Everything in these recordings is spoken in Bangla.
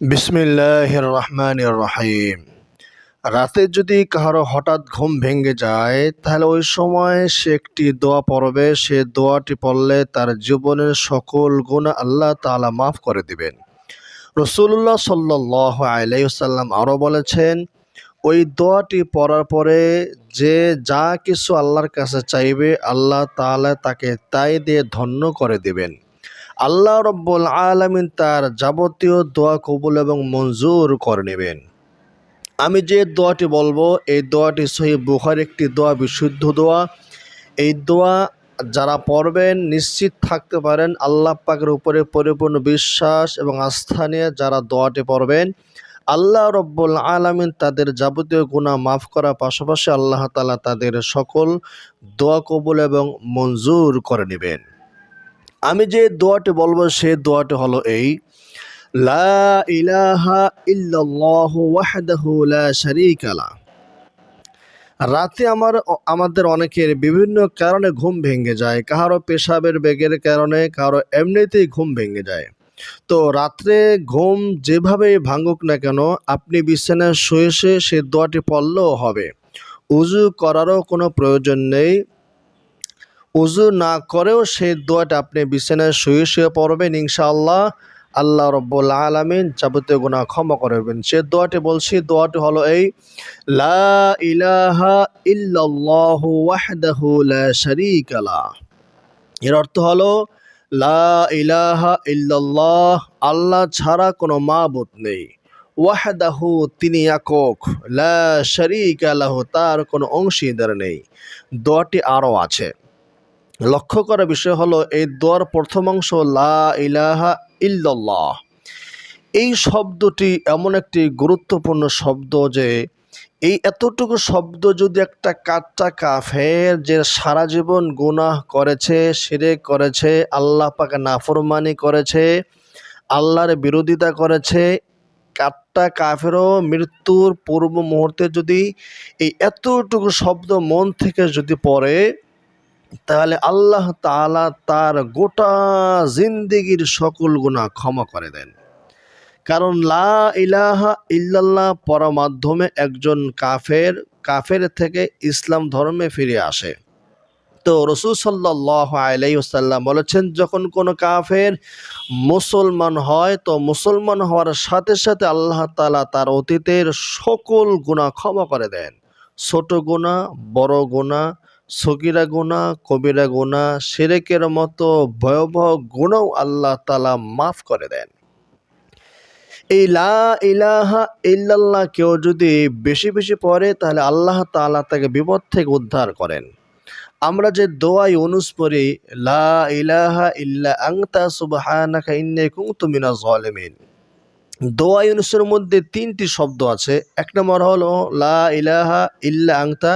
বিসমিল্লাহ রহমান রহিম রাতে যদি কারও হঠাৎ ঘুম ভেঙে যায়, তাহলে ওই সময় সে একটি দোয়া পড়বে। সে দোয়াটি পড়লে তার জীবনের সকল গুণ আল্লাহ তাআলা মাফ করে দিবেন। রসুল্লাহ সাল্লাহ আলাইসাল্লাম আরও বলেছেন, ওই দোয়াটি পড়ার পরে যে যা কিছু আল্লাহর কাছে চাইবে, আল্লাহ তাআলা তাকে তাই দিয়ে ধন্য করে দিবেন। আল্লাহ রব্বুল আলমিন তার যাবতীয় দোয়া কবুল এবং মঞ্জুর করে নেবেন। আমি যে দোয়াটি বলব, এই দোয়াটি সহি বুখার একটি দোয়া, বিশুদ্ধ দোয়া। এই দোয়া যারা পড়বেন, নিশ্চিত থাকতে পারেন, আল্লাহ পাকের উপরে পরিপূর্ণ বিশ্বাস এবং আস্থা নিয়ে যারা দোয়াটি পড়বেন, আল্লাহ রব্বুল আলমিন তাদের যাবতীয় গুণা মাফ করার পাশাপাশি আল্লাহ তালা তাদের সকল দোয়া কবুল এবং মঞ্জুর করে নেবেন। আমি যে দোয়াটি বলব, সে দোয়াটি হলো এই, লা ইলাহা লা রাতে আমার, আমাদের অনেকের বিভিন্ন কারণে ঘুম ভেঙে যায়। কারও পেশাবের বেগের কারণে, কারও এমনিতেই ঘুম ভেঙে যায়। তো রাত্রে ঘুম যেভাবেই ভাঙুক না কেন, আপনি বিছানায় শুয়ে শুয়ে সে দোয়াটি পড়লেও হবে। উজু করারও কোনো প্রয়োজন নেই। উজু না করেও সেই দোয়াটা আপনি বিছানায় শুয়ে শুয়ে পড়বেন, ইনশাআল্লাহ। আল্লাহ রব্বুল আলমিন যাবতীয় গুণা ক্ষমা করবেন সে দোয়াটি বলছি, দোয়াটি হলো এই, লা ইলাহা লা এর অর্থ হলো, লা ইলাহা আল্লাহ ছাড়া কোনো মাবুদ নেই। ওয়াহদাহু তিনি একক, লা শারীকা লাহু, তার কোনো অংশীদার নেই। দোয়াটি আরও আছে। লক্ষ্য করা বিষয় হলো, এই দোয়ার প্রথম অংশ, লা ইলাহা ইল্লাল্লাহ। এই শব্দটি এমন একটি গুরুত্বপূর্ণ শব্দ যে, এই এতটুকু শব্দ যদি একটা কাটটা কাফের যে সারা জীবন গুনাহ করেছে সিরে করেছে, আল্লাহ পাকে নাফরমানি করেছে, আল্লাহর বিরোধিতা করেছে কাটটা কাফেরও মৃত্যুর পূর্ব মুহূর্তে যদি এই এতটুকু শব্দ মন থেকে যদি পড়ে তাহলে আল্লাহ তাআলা তার গোটা জিন্দিগির সকল গুণা ক্ষমা করে দেন। কারণ লা ইলাহা ইল্লাল্লাহ পড়া মাধ্যমে একজন কাফের কাফের থেকে ইসলাম ধর্মে ফিরে আসে। তো রসুল সাল্লাহ আলাইসাল্লাম বলেছেন, যখন কোনো কাফের মুসলমান হয়, তো মুসলমান হওয়ার সাথে সাথে আল্লাহ তালা তার অতীতের সকল গুণা ক্ষমা করে দেন। ছোট গুণা বড় গুণা সগিরা গুণা কবিরা গুণা সেরেকের মতো ভয়াবহ গুণও আল্লাহ তালা মাফ করে দেন। এই লা ইলাহা ইল্লাল্লাহ কেউ যদি বেশি বেশি পড়ে, তাহলে আল্লাহ তাআলা তাকে বিপদ থেকে উদ্ধার করেন। আমরা যে দোয়াই অনুস পড়ি, লা ইলাহা ইল্লা আংতা সুবহানাকা ইন্নী কুনতু মিনাজ জালিমিন মধ্যে তিনটি শব্দ আছে। এক নম্বর হলো লা ইলাহা ইল্লা আংতা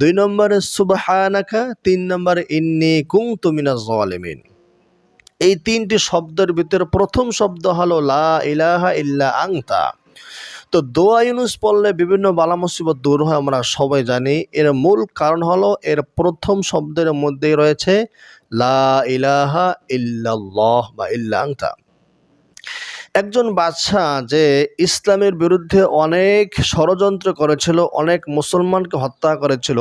দুই নম্বরে, সুবহানাকা, তিন নম্বরে, ইন্নি কুনতু মিনাজ জালিমিন এই তিনটি শব্দের ভিতরে প্রথম শব্দ হলো, লা ইলাহা ইল্লা আংতা তো দোয়া ইউনুস পড়লে বিভিন্ন বালা মুসিবত দূর হয়, আমরা সবাই জানি। এর মূল কারণ হলো, এর প্রথম শব্দের মধ্যেই রয়েছে, লা ইলাহা ইল্লাল্লাহ বা ইল্লা আংতা একজন বাদশাহ যে ইসলামের বিরুদ্ধে অনেক ষড়যন্ত্র করেছিল, অনেক মুসলমানকে হত্যা করেছিল,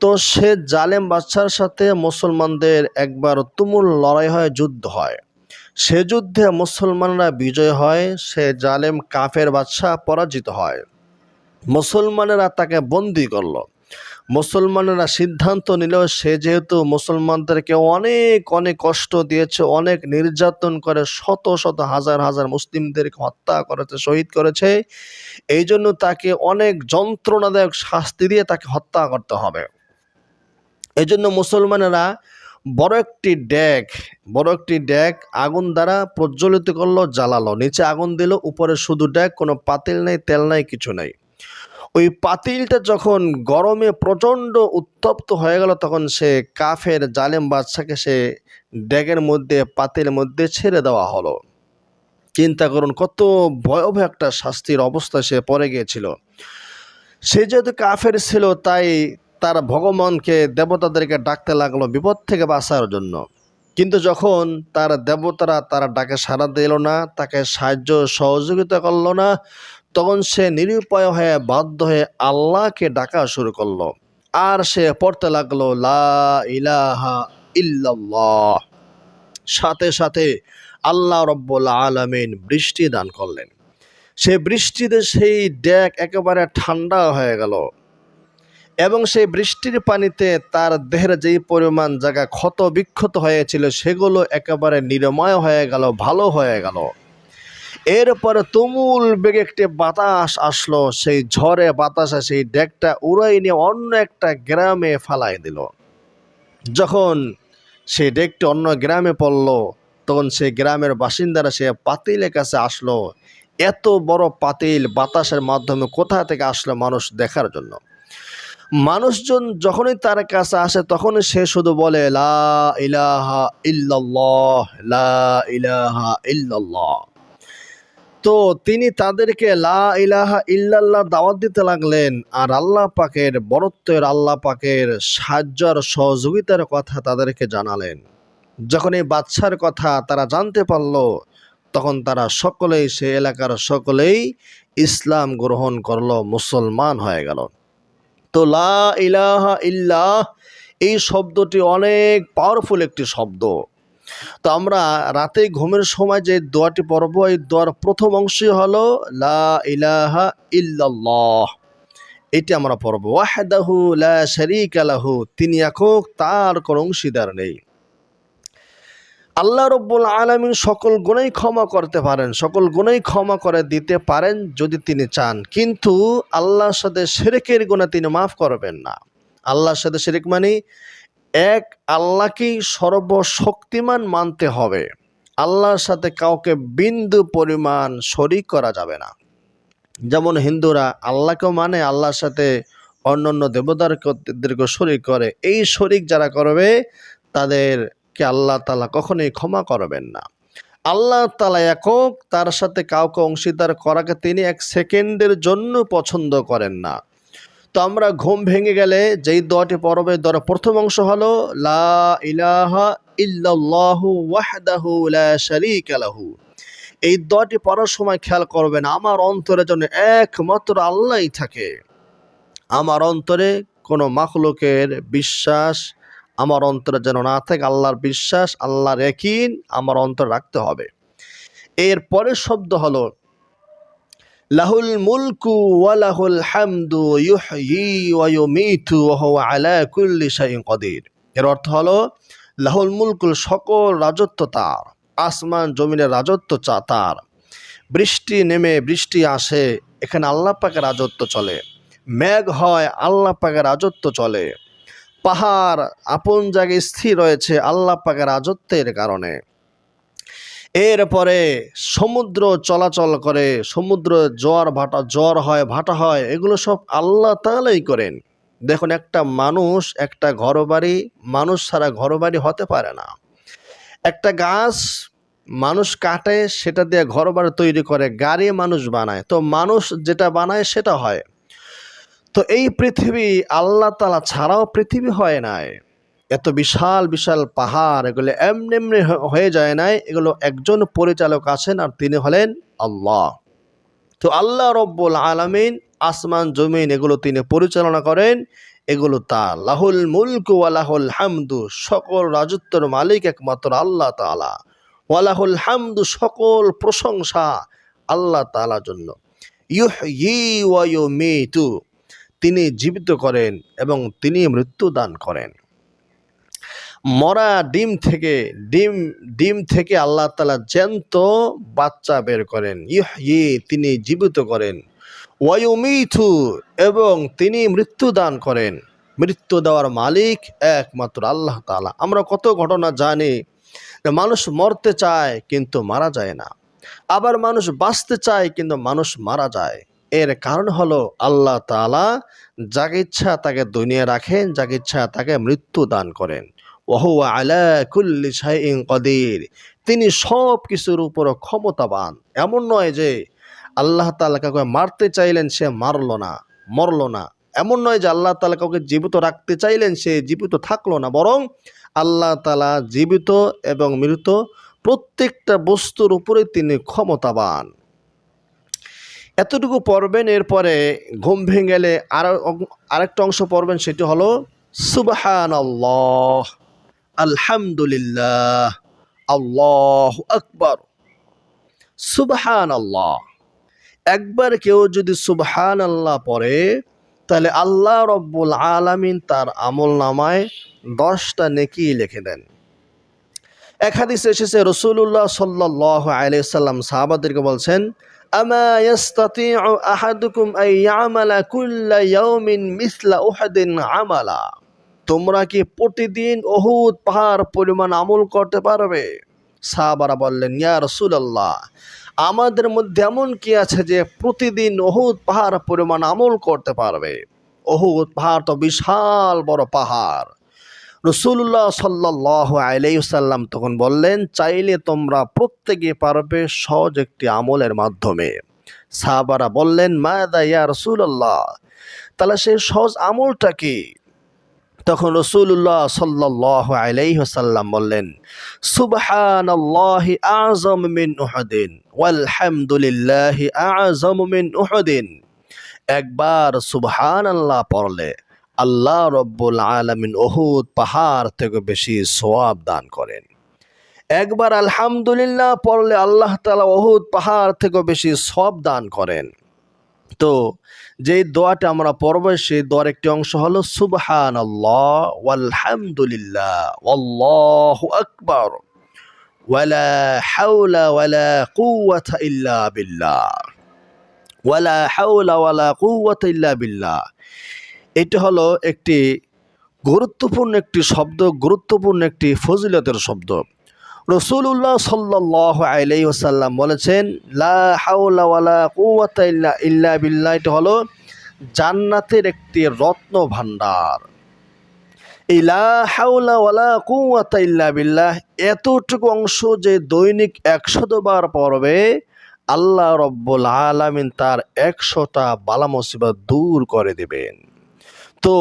তো সে জালেম বাদশার সাথে মুসলমানদের একবার তুমুল লড়াই হয়, যুদ্ধ হয়। সে যুদ্ধে মুসলমানরা বিজয় হয়, সে জালেম কাফের বাদশাহ পরাজিত হয়। মুসলমানেরা তাকে বন্দি করল। মুসলমানেরা সিদ্ধান্ত নিল, সে যেহেতু মুসলমানদেরকে অনেক অনেক কষ্ট দিয়েছে, অনেক নির্যাতন করে, শত শত হাজার হাজার মুসলিমদেরকে হত্যা করেছে, শহীদ করেছে, এই জন্য তাকে অনেক যন্ত্রণাদায়ক শাস্তি দিয়ে তাকে হত্যা করতে হবে। এই জন্য মুসলমানেরা বড় একটি ড্যাগ বড় একটি ড্যাগ আগুন দ্বারা প্রজ্বলিত করল, জ্বালালো, নিচে আগুন দিল, উপরে শুধু ড্যাগ কোনো পাতিল নেই, তেল নাই, কিছু নেই। ওই পাতিলটা যখন গরমে প্রচণ্ড উত্তপ্ত হয়ে গেল, তখন সে কাফের জালেম বাদশাকে সে ড্যাগের মধ্যে, পাতিলের মধ্যে ছেড়ে দেওয়া হলো। চিন্তা করুন, কত ভয়াবহ একটা শাস্তির অবস্থা সে পড়ে গিয়েছিল। সে যেহেতু কাফের ছিল, তাই তার ভগবানকে, দেবতাদেরকে ডাকতে লাগল বিপদ থেকে বাঁচার জন্য। কিন্তু যখন তার দেবতারা তার ডাকে সাড়া দিল না, তাকে সাহায্য সহযোগিতা করল না তখন সে নিরুপায় হয়ে বাধ্য হয়ে আল্লাহকে ডাকা শুরু করল। আর সে পড়তে লাগল, লা ইলাহা সাথে সাথে আল্লাহ রব্বুল আলমিন বৃষ্টি দান করলেন। সে বৃষ্টিতে সেই ড্যাক একেবারে ঠান্ডা হয়ে গেল এবং সেই বৃষ্টির পানিতে তার দেহের যেই পরিমাণ জায়গা ক্ষত বিক্ষত হয়েছিল, সেগুলো একেবারে নিরাময় হয়ে গেল, ভালো হয়ে গেল। এরপরে তুমুল বেগে একটি বাতাস আসলো, সেই ঝড়ে বাতাসে সেই ডেকটা উড়াই নিয়ে অন্য একটা গ্রামে ফালাই দিল। যখন সেই ডেকটি অন্য গ্রামে পড়ল, তখন সেই গ্রামের বাসিন্দারা সে পাতিলের কাছে আসলো। এত বড় পাতিল বাতাসের মাধ্যমে কোথা থেকে আসলো মানুষ দেখার জন্য? মানুষজন যখনই তার কাছে আসে, তখনই সে শুধু বলে, লা ইলাহা ইল্লাল্লাহ, লা ইলাহা ইল্লাল্লাহ। তো তিনি তাদেরকে লা ইলাহা ইল্লাল্লাহ দাওয়াত দিতে লাগলেন। আর আল্লাহ পাকের বরত্বের আল্লাহ পাকের সাহায্যর সহযোগিতার কথা তাদেরকে জানালেন। যখন এই বাচ্চার কথা তারা জানতে পারল, তখন তারা সকলেই, সে এলাকার সকলেই ইসলাম গ্রহণ করল, মুসলমান হয়ে গেল। তো লা ইলাহা ইল্লাহ, এই শব্দটি অনেক পাওয়ারফুল একটি শব্দ। তো আমরা রাতে ঘুমের সময় যে দোয়াটি পড়ব, এই দোয়ার প্রথম অংশই হলো, লা ইলাহা ইল্লাল্লাহ। এটি আমরা পড়ব, ওয়াহদাহু লা শারীকা লাহু। তিনি একক, তার কোনো অংশীদার নেই। আল্লাহ রব্বুল আলমিন সকল গুণেই ক্ষমা করতে পারেন, সকল গুণেই ক্ষমা করে দিতে পারেন যদি তিনি চান। কিন্তু আল্লাহর সাথে সেরেকের গুণে তিনি মাফ করবেন না। আল্লাহর সাথে সেরেক মানে এক আল্লাহকেই সর্বশক্তিমান মানতে হবে। আল্লাহর সাথে কাউকে বিন্দু পরিমাণ শরিক করা যাবে না। যেমন হিন্দুরা আল্লাহকেও মানে আল্লাহর সাথে অন্যান্য দেবতারদেরকে শরিক করে। এই শরিক যারা করবে, তাদেরকে আল্লাহ তালা কখনোই ক্ষমা করবেন না। আল্লাহ তালা একক, তার সাথে কাউকে অংশীদার করাকে তিনি এক সেকেন্ডের জন্য পছন্দ করেন না। তো আমরা ঘুম ভেঙে গেলে যেই দোয়াটি পড়বে, দোয়ার প্রথম অংশ হলো, লা ইলাহা লা লাহু। এই দোয়াটি পড়ার সময় খেয়াল করবেন, আমার অন্তরে যেন একমাত্র আল্লাহই থাকে। আমার অন্তরে কোনো মাখলুকের বিশ্বাস, আমার অন্তরে যেন না থাকে আল্লাহর বিশ্বাস, আল্লাহর একিন, আমার অন্তরে রাখতে হবে। এর পরের শব্দ হলো লাহুল মুলকু ওয়ালাহুল হামদু ইউহয়ি ওয়া ইউমিতু ওয়া আলা কুল্লি শাইইন কদির। এর অর্থ হলো, লাহুল মুলকুল সকল রাজত্ব তার, আসমান জমিনের রাজত্ব চা তার। বৃষ্টি নেমে বৃষ্টি আসে, এখানে আল্লাহ পাকের রাজত্ব চলে। মেঘ হয়, আল্লাহ পাকের রাজত্ব চলে। পাহাড় আপন জায়গায় স্থির রয়েছে, আল্লাহ পাকের রাজত্বের কারণে। এরপরে সমুদ্র চলাচল করে, সমুদ্র জ্বর ভাটা জ্বর হয়, ভাটা হয়, এগুলো সব আল্লাহ তালাই করেন। দেখুন, একটা মানুষ, একটা ঘরবাড়ি, মানুষ ছাড়া ঘরবাড়ি হতে পারে না। একটা গাছ মানুষ কাটে, সেটা দিয়ে ঘরবাড়ি তৈরি করে, গাড়ি মানুষ বানায়। তো মানুষ যেটা বানায়, সেটা হয়। তো এই পৃথিবী আল্লাহ তালা ছাড়াও পৃথিবী হয় নাই। এত বিশাল বিশাল পাহাড়, এগুলো এমনি এমনি হয়ে যায় নাই। এগুলো একজন পরিচালক আছেন আর তিনি হলেন আল্লাহ। তো আল্লাহ রব্বুল আলমিন আসমান, জমিন, এগুলো তিনি পরিচালনা করেন। এগুলো তার। লাহুল মুলকু ওয়ালাহুল হামদু, সকল রাজত্বর মালিক একমাত্র আল্লাহ তালা ওয়ালাহুল হামদু, সকল প্রশংসা আল্লাহ তালার জন্য। ইউহ ই ওয়ায়ু মিতু তিনি জীবিত করেন এবং তিনি মৃত্যু দান করেন। মরা ডিম থেকে, ডিম ডিম থেকে আল্লাহ তালা জ্যান্ত বাচ্চা বের করেন। ইহ তিনি জীবিত করেন। ওয়ায়ুমিথু এবং তিনি মৃত্যু দান করেন। মৃত্যু দেওয়ার মালিক একমাত্র আল্লাহ তালা আমরা কত ঘটনা জানি যে মানুষ মরতে চায় কিন্তু মারা যায় না। আবার মানুষ বাঁচতে চায় কিন্তু মানুষ মারা যায়। এর কারণ হলো আল্লাহ তালা যাকে ইচ্ছা তাকে দুনিয়া রাখেন, যাকে ইচ্ছা তাকে মৃত্যু দান করেন। ওহু আলা কুল্লি শাইইন কদির। তিনি সব কিছুর উপর ক্ষমতাবান। এমন নয় যে আল্লাহ তালা কাউকে মারতে চাইলেন, সে মারল না, মরল না। এমন নয় যে আল্লাহ তালা কাউকে জীবিত রাখতে চাইলেন, সে জীবিত থাকল না। বরং আল্লাহ তালা জীবিত এবং মৃত প্রত্যেকটা বস্তুর উপরে তিনি ক্ষমতাবান। এতটুকু পড়বেন, এরপরে ঘুম ভেঙে গেলে আর আরেকটা অংশ পড়বেন, সেটি হলো সুবহান আল্লাহ আলহামদুলিল্লাহ, আল্লাহ আকবর। সুবহান আল্লাহ একবার কেউ যদি সুবহান আল্লাহ পড়ে, তাহলে আল্লাহ রব্বুল আলামিন তার আমল নামায় দশটা নেকি লিখে দেন। এক হাদিসে এসেছে রসুল্লাহ সাল্লাহ আলাইসাল্লাম সাহাবাদেরকে বলছেন, আমা ইয়াস্তাতিউ আহাদুকুম আই ইয়ামালা কুল্লা মিসলা উহাদিন আমালা। তোমরা কি প্রতিদিন অহুদ পাহাড় পরিমাণ আমল করতে পারবে? সাহাবারা বললেন, ইয়া রসুলাল্লাহ, আমাদের মধ্যে এমন কি আছে যে প্রতিদিন অহুদ পাহাড় পরিমাণ আমল করতে পারবে? অহুদ পাহাড় তো বিশাল বড় পাহাড়। রসুল্লাহ সাল্লাহ আলাইসাল্লাম তখন বললেন, চাইলে তোমরা প্রত্যেকে পারবে সহজ একটি আমলের মাধ্যমে। সাহাবারা বললেন মায়াদা ইয়া রসুল্লাহ তাহলে সেই সহজ আমলটা কি? তখন রসুল্লাহ সাল্লাহ আলাইসাল্লাম বললেন সুবহান আল্লাহ আজম মিন উহদিন, ওয়ালহামদুলিল্লাহ আজম মিন উহদিন। একবার সুবহান আল্লাহ পড়লে আল্লাহ রব্বুল আলমিন ওহুদ পাহাড় থেকে বেশি সোয়াব দান করেন। একবার আলহামদুলিল্লাহ পড়লে আল্লাহ তালা ওহুদ পাহাড় থেকে বেশি সব দান করেন। তো যেই দোয়াটা আমরা পড়ব, সেই দোয়ার একটি অংশ হলো সুবহান আল্লাহ ওয়ালহামদুলিল্লাহ আল্লাহ আকবর, ওয়ালা হাওলা ওয়ালা কুওয়াতা ইল্লা বিল্লাহ, ওয়ালা হাওলা ওয়ালা কুওয়াতা ইল্লা বিল্লাহ। এটা হলো একটি গুরুত্বপূর্ণ একটি শব্দ, গুরুত্বপূর্ণ একটি ফজিলতের শব্দ। রসুল্লাহ সাল্লাহ আলাই ওসাল্লাম বলেছেন ইল্লা এটা হলো জান্নাতের একটি রত্ন ভাণ্ডার বিল্লাহ, এতটুকু অংশ যে দৈনিক একশত বার পড়বে, আল্লাহ রব্বুল আলামিন তার একশোটা বালা মুসিবত দূর করে দেবেন। তো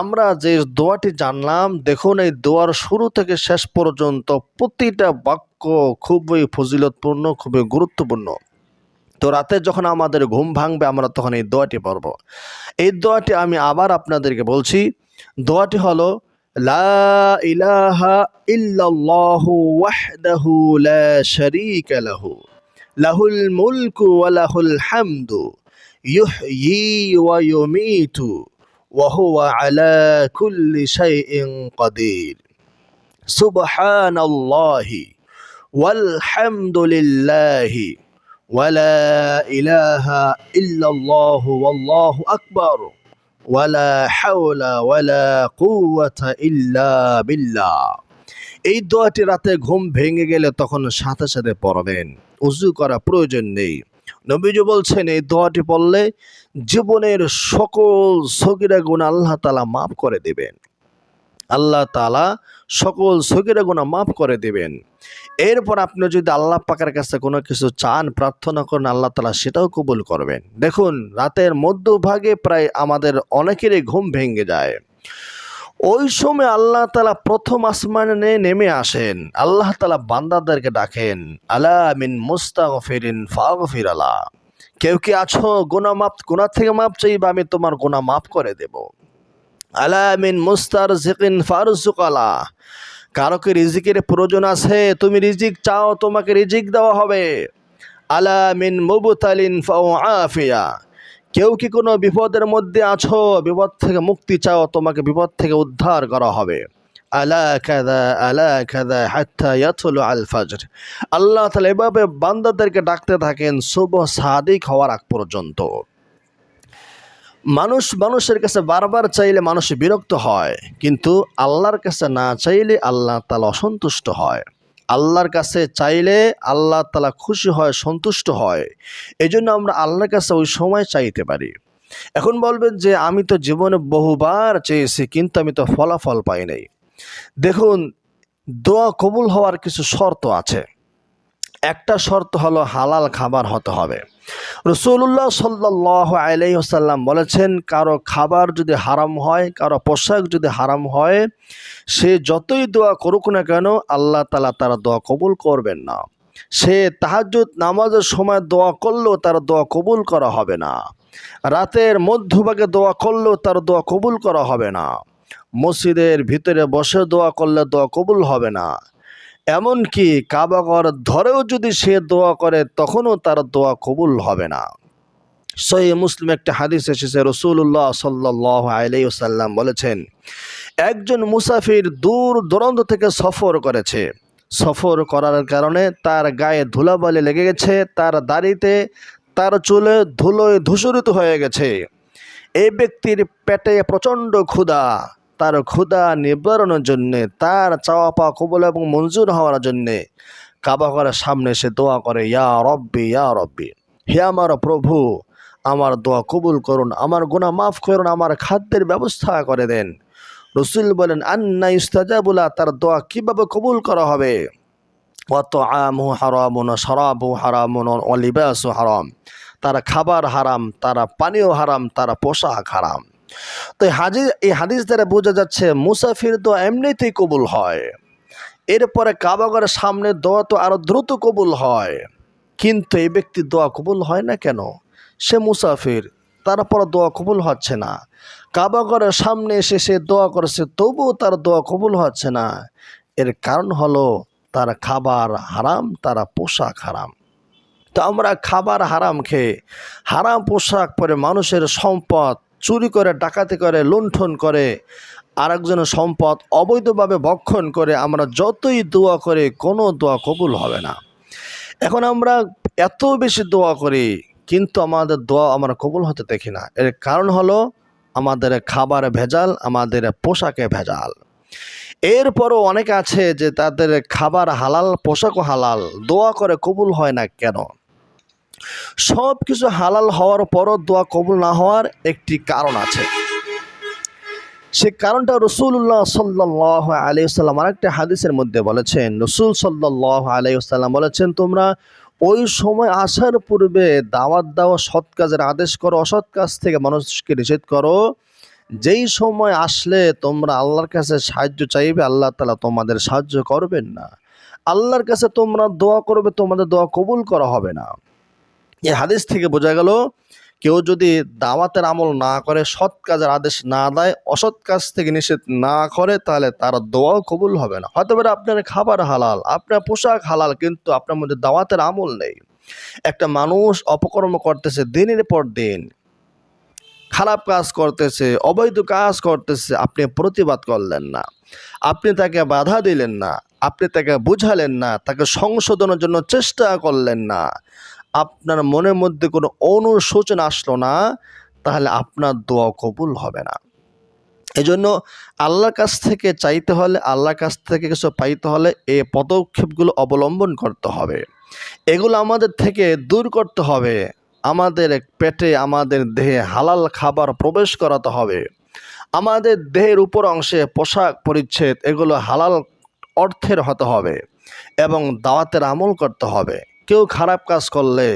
আমরা যে দোয়াটি জানলাম, দেখুন এই দোয়ার শুরু থেকে শেষ পর্যন্ত প্রতিটা বাক্য খুবই ফজিলতপূর্ণ, খুবই গুরুত্বপূর্ণ। তো রাতে যখন আমাদের ঘুম ভাঙবে, আমরা তখন এই দোয়াটি পড়ব। এই দোয়াটি আমি আবার আপনাদেরকে বলছি। দোয়াটি হলো, লা ইলাহা লা লাহু। লাহুল মুলকু লাহুল হামদু। ইউহয়ি ওয়া ইউমীতু। وهو على كل شيء قدير سبحان الله والحمد لله ولا إله إلا الله والله أكبر ولا حول ولا قوة إلا بالله এই দোয়াটি রাতে ঘুম ভেঙে গেলে তখন সাথে সাথে পড়বেন উজু করা প্রয়োজন নেই নবীজি বলছেন, এই দোয়াটি পড়লে জীবনের সকল সগিরা গুণ আল্লাহ তালা মাফ করে দেবেন। আল্লাহ তালা সকল সগিরা গুণা মাফ করে দেবেন। এরপর আপনি যদি আল্লাহ পাকার কাছে কোনো কিছু চান, প্রার্থনা করেন, আল্লাহ তালা সেটাও কবুল করবেন। দেখুন, রাতের মধ্যভাগে প্রায় আমাদের অনেকেরই ঘুম ভেঙে যায়। ওই সময় আল্লাহ তালা প্রথম আসমানে নেমে আসেন। আল্লাহ তালা বান্দাদেরকে ডাকেন, আলা মিন মুস্তাগফিরিন ফাগফির আলা। কেউ কি আছো? গোনা মাপ গোনা থেকে মাপ চাইবা, আমি তোমার গোনা মাফ করে দেব। আলা মিন মুস্তার জিকিন ফারুজুক আলা। কারও কি রিজিকের প্রয়োজন আছে? তুমি রিজিক চাও, তোমাকে রিজিক দেওয়া হবে। আলা মিন মুবতালিন ফাও আফিয়া কেউ কি কোনো বিপদের মধ্যে আছো? বিপদ থেকে মুক্তি চাও, তোমাকে বিপদ থেকে উদ্ধার করা হবে। আলা কাদা আলা কাদা হাত্তা ইয়াতুলু আল ফাজর আল্লাহ তাআলা এভাবে বান্দাদেরকে ডাকতে থাকেন শুভ সাদিক হওয়ার আগ পর্যন্ত। মানুষ মানুষের কাছে বারবার চাইলে মানুষ বিরক্ত হয়, কিন্তু আল্লাহর কাছে না চাইলে আল্লাহ তালা অসন্তুষ্ট হয়। আল্লাহর কাছে চাইলে আল্লাহ তালা খুশি হয়, সন্তুষ্ট হয়। এই জন্য আমরা আল্লাহর কাছে ওই সময় চাইতে পারি। এখন বলবেন যে, আমি তো জীবনে বহুবার চেয়েছি, কিন্তু আমি তো ফলাফল পাই নাই। দেখুন, দোয়া কবুল হওয়ার কিছু শর্ত আছে। একটা শর্ত হলো হালাল খাবার হতে হবে। রসুল্লাহ সাল্লাহ আলাইসাল্লাম বলেছেন, কারও খাবার যদি হারাম হয়, কারও পোশাক যদি হারাম হয়, সে যতই দোয়া করুক না কেন, আল্লাহ তালা তার দোয়া কবুল করবেন না। সে তাহাজুদ নামাজের সময় দোয়া করলেও তার দোয়া কবুল করা হবে না। রাতের মধ্যভাগে দোয়া করলেও তার দোয়া কবুল করা হবে না। মসজিদের ভিতরে বসে দোয়া করলে দোয়া কবুল হবে না। এমনকি কাবাগর ধরেও যদি সে দোয়া করে, তখনও তার দোয়া কবুল হবে না। সহি মুসলিম একটা হাদিস এসেছে রসুল্লাহ সাল্লাহ আলাইসাল্লাম বলেছেন, একজন মুসাফির দূর দূরান্ত থেকে সফর করেছে। সফর করার কারণে তার গায়ে ধুলাবালি লেগে গেছে, তার দাড়িতে তার চুলে ধুলোয় ধূসরিত হয়ে গেছে। এই ব্যক্তির পেটে প্রচণ্ড ক্ষুধা। তার ক্ষুদা নিবারণের জন্যে, তার চাওয়া পাওয়া কবল এবং মঞ্জুর হওয়ার জন্যে। কাবাগরের সামনে সে দোয়া করে, ইয়া রব্বি ইয়া রব্বি, হে আমার প্রভু, আমার দোয়া কবুল করুন, আমার গুণা মাফ করুন, আমার খাদ্যের ব্যবস্থা করে দেন। রসুল বলেন, আন্না ইস্তাজাবুলা তার দোয়া কীভাবে কবুল করা হবে? অত আমু হারামুন সরাবু হারামুন অলিবাসু হারাম, তার খাবার হারাম, তারা পানীয় হারাম, তারা পোশাক হারাম। তো হাদিস এই হাদিস দ্বারা বোঝা যাচ্ছে মুসাফির তো এমনিতেই কবুল হয়। এরপরে কাবাগরের সামনে দোয়া তো আরও দ্রুত কবুল হয়। কিন্তু এই ব্যক্তির দোয়া কবুল হয় না কেন? সে মুসাফির, তারপর দোয়া কবুল হচ্ছে না। কাবাগরের সামনে এসে সে দোয়া করেছে, তবুও তার দোয়া কবুল হচ্ছে না। এর কারণ হলো তার খাবার হারাম, তারা পোশাক হারাম। তো আমরা খাবার হারাম খেয়ে, হারাম পোশাক পরে মানুষের সম্পদ চুরি করে, ডাকাতি করে, লুণ্ঠন করে, আরেকজনের সম্পদ অবৈধভাবে ভক্ষণ করে আমরা যতই দোয়া করে, কোনো দোয়া কবুল হবে না। এখন আমরা এত বেশি দোয়া করি, কিন্তু আমাদের দোয়া আমরা কবুল হতে দেখি না। এর কারণ হলো আমাদের খাবারে ভেজাল, আমাদের পোশাকে ভেজাল। এরপরও অনেক আছে যে তাদের খাবার হালাল, পোশাকও হালাল, দোয়া করে কবুল হয় না কেন? সব কিছু হালাল হওয়ার পরও দোয়া কবুল না হওয়ার একটি কারণ আছে। সে কারণটা রসুল্লাহ সাল্লাহ আলিয়াল্লাম আরেকটা হাদিসের মধ্যে বলেছেন, রসুল সাল্লাহ আলিয়াল্লাম বলেছেন, তোমরা ওই সময় আসার পূর্বে দাওয়াত দেওয়া সৎ কাজের আদেশ করো, অসৎ কাজ থেকে মানুষকে নিষেধ করো। যেই সময় আসলে তোমরা আল্লাহর কাছে সাহায্য চাইবে, আল্লাহ তালা তোমাদের সাহায্য করবেন না। আল্লাহর কাছে তোমরা দোয়া করবে, তোমাদের দোয়া কবুল করা হবে না। এই হাদিস থেকে বোঝা গেল, কেউ যদি দাওয়াতের আমল না করে, সৎ কাজের আদেশ না দেয়, অসৎ কাজ থেকে নিষেধ না করে, তাহলে তার দোয়াও কবুল হবে না। হয়তো আপনার খাবার হালাল, আপনার পোশাক হালাল, কিন্তু আপনার মধ্যে দাওয়াতের আমল নেই। একটা মানুষ অপকর্ম করতেছে দিনের পর দিন, খারাপ কাজ করতেছে, অবৈধ কাজ করতেছে, আপনি প্রতিবাদ করলেন না। আপনি তাকে বাধা দিলেন না, আপনি তাকে বুঝালেন না, তাকে সংশোধনের জন্য চেষ্টা করলেন না। আপনার মনের মধ্যে কোনো অনুশোচনা আসলো না, তাহলে আপনার দোয়া কবুল হবে না। এই জন্য আল্লাহর কাছ থেকে চাইতে হলে, আল্লাহর কাছ থেকে কিছু পাইতে হলে এই পদক্ষেপগুলো অবলম্বন করতে হবে। এগুলো আমাদের থেকে দূর করতে হবে। আমাদের পেটে, আমাদের দেহে হালাল খাবার প্রবেশ করাতে হবে। আমাদের দেহের উপর অংশে পোশাক পরিচ্ছেদ, এগুলো হালাল অর্থের হতে হবে এবং দাওয়াতের আমল করতে হবে। কেউ খারাপ কাজ করলে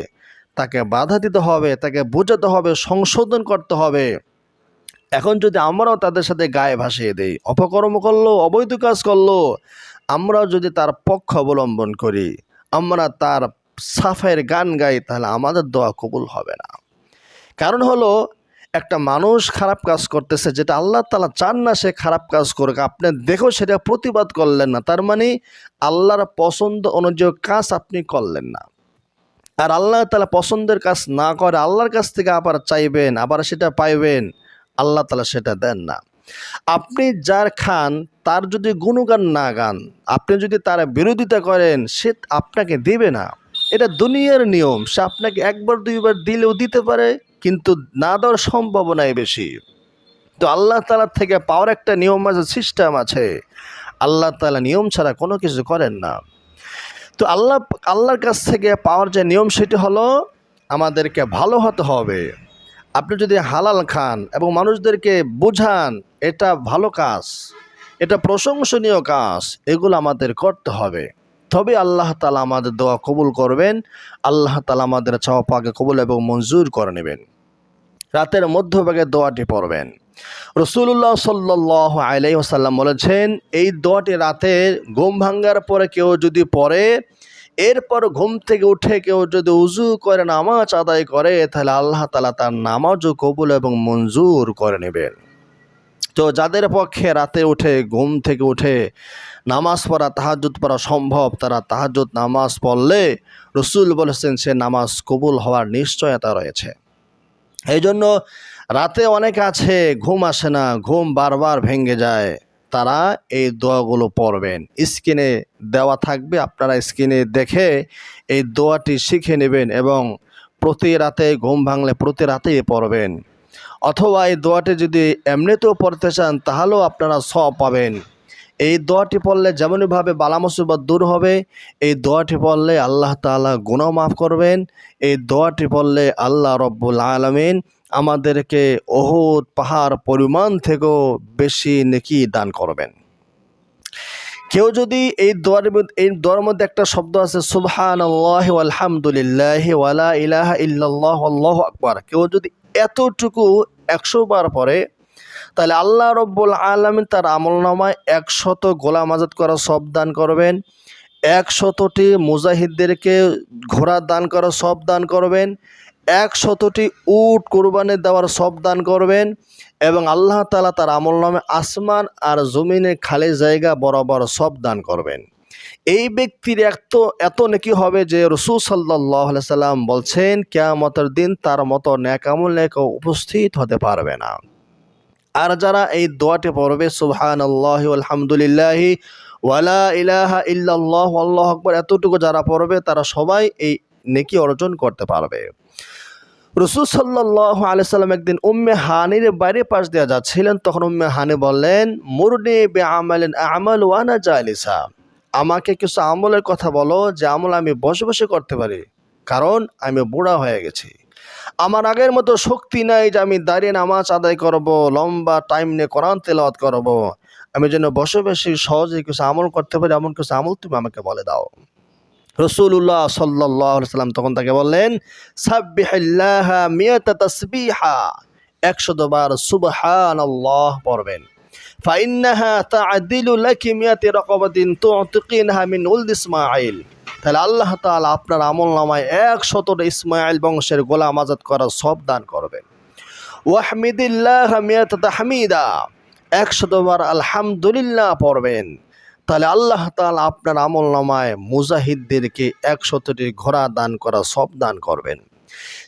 তাকে বাধা দিতে হবে, তাকে বোঝাতে হবে, সংশোধন করতে হবে। এখন যদি আমরাও তাদের সাথে গায়ে ভাসিয়ে দেই, অপকর্ম করল, অবৈধ কাজ করল, আমরাও যদি তার পক্ষ অবলম্বন করি, আমরা তার সাফাইয়ের গান গাই, তাহলে আমাদের দোয়া কবুল হবে না। কারণ হলো একটা মানুষ খারাপ কাজ করতেছে, যেটা আল্লাহ তালা চান না সে খারাপ কাজ করুক। আপনি দেখো সেটা প্রতিবাদ করলেন না, তার মানে আল্লাহর পছন্দ অনুযায়ী কাজ আপনি করলেন না। আর আল্লাহ তালা পছন্দের কাজ না করে আল্লাহর কাছ থেকে আবার চাইবেন, আবার সেটা পাইবেন, আল্লাহ তালা সেটা দেন না। আপনি যার খান, তার যদি গুণগান না গান, আপনি যদি তার বিরোধিতা করেন, সে আপনাকে দেবে না। এটা দুনিয়ার নিয়ম, সে আপনাকে একবার, দুইবার দিলেও দিতে পারে কিন্তু না দেওয়ার সম্ভাবনাই বেশি। তো আল্লাহ তালার থেকে পাওয়ার একটা নিয়ম আছে সিস্টেম আছে। আল্লাহ তালা নিয়ম ছাড়া কোনো কিছু করেন না। তো আল্লাহ, আল্লাহর কাছ থেকে পাওয়ার যে নিয়ম সেটি হলো, আমাদেরকে ভালো হতে হবে। আপনি যদি হালাল খান এবং মানুষদেরকে বোঝান, এটা ভালো কাজ, এটা প্রশংসনীয় কাজ, এগুলো আমাদের করতে হবে। তবে আল্লাহ তালা আমাদের দোয়া কবুল করবেন, আল্লাহ তালা আমাদের চাওয়া পাকে কবুল এবং মঞ্জুর করে নেবেন। রাতের মধ্যভাগে দোয়াটি পড়বেন। রসুল্লাহ সাল্লাহ আলাই ওসাল্লাম বলেছেন, এই দোয়াটি রাতের ঘুম ভাঙ্গার পরে কেউ যদি পড়ে, এরপর ঘুম থেকে উঠে কেউ যদি উজু করে, নামাজ আদায় করে, তাহলে আল্লাহ তালা তার নামাজও কবুল এবং মঞ্জুর করে নেবেন। তো যাদের পক্ষে রাতে উঠে ঘুম থেকে উঠে নামাজ পড়া তাহাজুদ পড়া সম্ভব, তারা তাহাজুদ নামাজ পড়লে রসুল বলেছেন সে নামাজ কবুল হওয়ার নিশ্চয়তা রয়েছে। এই জন্য রাতে অনেক আছে, ঘুম আসে না, ঘুম বারবার ভেঙে যায়, তারা এই দোয়াগুলো পড়বেন। স্ক্রিনে দেওয়া থাকবে, আপনারা স্ক্রিনে দেখে এই দোয়াটি শিখে নেবেন এবং প্রতি রাতে ঘুম ভাঙলে প্রতি রাতেই পড়বেন। অথবা এই দোয়াটি যদি এমনিতেও পড়তে চান, তাহলেও আপনারা সব পাবেন। এই দোয়াটি পড়লে যেমনইভাবে বালা মুসিবত দূর হবে, এই দোয়াটি পড়লে আল্লাহ তাআলা গুনাহ মাফ করবেন, এই দোয়াটি পড়লে আল্লাহ রব্বুল আলমিন আমাদেরকে ওহুদ পাহাড় পরিমাণ থেকেও বেশি নেকি দান করবেন। কেউ যদি এই দোয়ার এই দোয়ার মধ্যে একটা শব্দ আছে সুবহান আল্লাহ আলহামদুলিল্লাহ ওয়ালা ইলাহা ইল্লাল্লাহ, আল্লাহ আকবার। কেউ যদি এতটুকু একশো বার পরে, তাহলে আল্লাহ রব্বুল আলমিন তার আমল নামায় একশত গোলাম আজাদ করা সব দান করবেন, একশতটি মুজাহিদদেরকে ঘোড়া দান করা সব দান করবেন, একশতটি উট কোরবানি দেওয়ার সব দান করবেন এবং আল্লাহ তালা তার আমল নামে আসমান আর জমিনে খালি জায়গা বরাবর সব দান করবেন। এই ব্যক্তির এত এত নাকি হবে যে রসুল সাল্লাহ সাল্লাম বলছেন, কেয়ামতের দিন তার মতো ন্যাকামল নেকা উপস্থিত হতে পারবে না। আর যারা এই দোয়াটি পড়বে সুবহান আল্লাহ আলহামদুলিল্লাহ ওয়ালা ইলাহা ইল্লাল্লাহ, আল্লাহ আকবর, এতটুকু যারা পড়বে, তারা সবাই এই নেকি অর্জন করতে পারবে। রসুল সাল্লাহ আলিয়াল্লাম একদিন উম্মে হানির বাইরে পাশ দেওয়া যাচ্ছিলেন, তখন উম্মে হানি বললেন, মুরনি বে আমালেন আমাল ওয়ানা জালিসা। আমাকে কিছু আমলের কথা বলো যে আমল আমি বসে বসে করতে পারি, কারণ আমি বুড়া হয়ে গেছি। আমার আগের মতো শক্তি নাই যে আমি দাঁড়িয়ে নামাজ আদায় করব, লম্বা টাইম নিয়ে কোরআন তেলাওয়াত করব। আমি যেন বসে বসে সহজে কিছু আমল করতে পারি, এমন কিছু আমল তুমি আমাকে বলে দাও। রসুল্লাহ সাল্লাহ সাল্লাম তখন তাকে বললেন একশো বার সুবহান আল্লাহ পড়বেন। ফাইন্নাহা তাআদিলু লাকি মিয়াতি রাকাবাতিন তু'তিকিনহা মিন উলদ ইসমাঈল তাহলে আল্লাহ তাআলা আপনার আমল নামায় একশতটা ইসমাইল বংশের গোলাম আজাদ করা সব দান করবেন। ওয়াহমিদিল্লাহ মিয়াতা তাহমিদা, একশতবার আলহামদুলিল্লাহ পড়বেন। তাহলে আল্লাহ তাআলা আপনার আমল নামায় মুজাহিদদেরকে একশতটি ঘোড়া দান করা সব দান করবেন।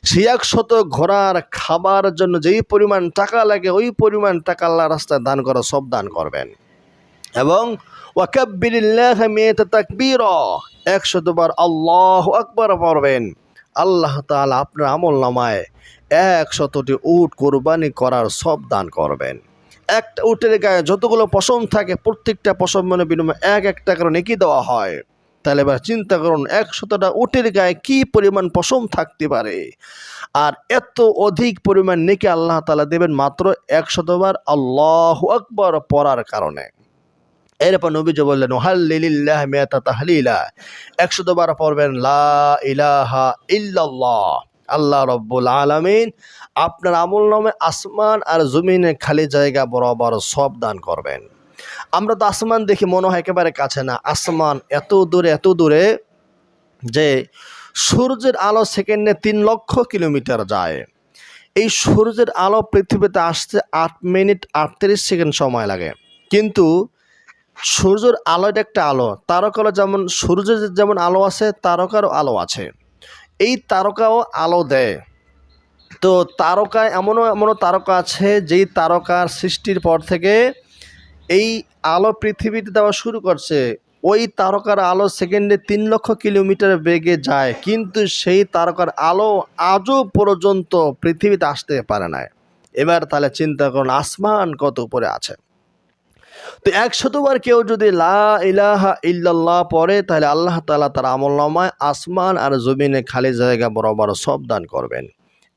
সেই একশত ঘোড়ার খাবার জন্য যেই পরিমাণ টাকা লাগে, ওই পরিমাণ টাকা আল্লাহ রাস্তায় দান করা, সব দান করবেন। এবং একশতবার আল্লাহ আকবার পড়বেন। আল্লাহ তাআলা আপনার আমল নামায় একশতটি উট কোরবানি করার সব দান করবেন। একটা উটের গায়ে যতগুলো পশম থাকে, প্রত্যেকটা পশম মানে বিনিময়ে এক এক টাকার নেকি দেওয়া হয়। তাহলে এবার চিন্তা করুন, একশতটা উটের গায়ে কি পরিমাণ পশম থাকতে পারে? আর এত অধিক পরিমাণ নেকি আল্লাহ তালা দেবেন মাত্র একশতবার আল্লাহ আকবর পড়ার কারণে। এরপর নবীজি বললেন ওহাল্লিল্লাহ মেয়াতা তাহলিলা। একশতবার পড়বেন, লা ইলাহা আল্লাহ রব্বুল আলামিন আপনার আমল নামে আসমান আর জমিনে খালি জায়গা বরাবর সব দান করবেন। আমরা তো আসমান দেখি, মনে হয় একেবারে কাছে না। আসমান এত দূরে এত দূরে যে সূর্যের আলো সেকেন্ডে তিন লক্ষ কিলোমিটার যায়। এই সূর্যের আলো পৃথিবীতে আসতে আট মিনিট আটত্রিশ সেকেন্ড সময় লাগে। কিন্তু সূর্যের আলো এটা একটা আলো, তারকারও যেমন, সূর্যের যেমন আলো আছে, তারকারও আলো আছে। এই তারকাও আলো দেয়। তো তারকা এমনও এমনও তারকা আছে, যেই তারকার সৃষ্টির পর থেকে এই আলো পৃথিবীতে দেওয়া শুরু করছে। ওই তারকার আলো সেকেন্ডে তিন লক্ষ কিলোমিটার বেগে যায়, কিন্তু সেই তারকার আলো আজও পর্যন্ত পৃথিবীতে আসতে পারে না এবার তাহলে চিন্তা করুন, আসমান কত উপরে আছে? তো একশতবার কেউ যদি লা ইলাহা ইল্লাল্লাহ পড়ে, তাহলে আল্লাহ তালা তার আমল নামায় আসমান আর জমিনে খালি জায়গা বরাবর সব দান করবেন।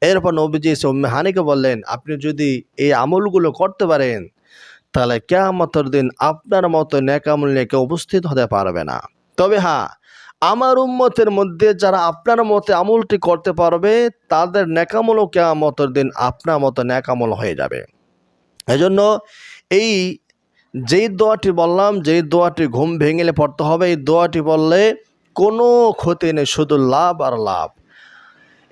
এরপর নবীজি উম্মে হানিকে বললেন, আপনি যদি এই আমলগুলো করতে পারেন তাহলে কেয়ামতের দিন আপনার মতো ন্যাকামল নিয়ে উপস্থিত হতে পারবে না। তবে হ্যাঁ আমার উম্মতের মধ্যে যারা আপনার মতে আমলটি করতে পারবে, তাদের ন্যাকামলও কেয়ামতের দিন আপনার মতো ন্যাকামল হয়ে যাবে। এজন্য এই যেই দোয়াটি বললাম, যেই দোয়াটি ঘুম ভেঙেলে পড়তে হবে, এই দোয়াটি বললে কোনো ক্ষতি নেই, শুধু লাভ আর লাভ।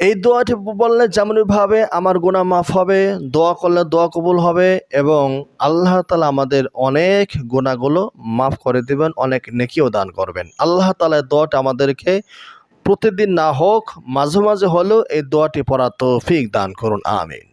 এই দোয়াটি বললে যেমনভাবে আমার গোনা মাফ হবে, দোয়া করলে দোয়া কবুল হবে এবং আল্লাহ তালা আমাদের অনেক গুণাগুলো মাফ করে দেবেন, অনেক নেকিও দান করবেন। আল্লাহ তালা দোয়াটা আমাদেরকে প্রতিদিন না হোক, মাঝে মাঝে হলেও এই দোয়াটি পড়া তৌফিক দান করুন, আমিন।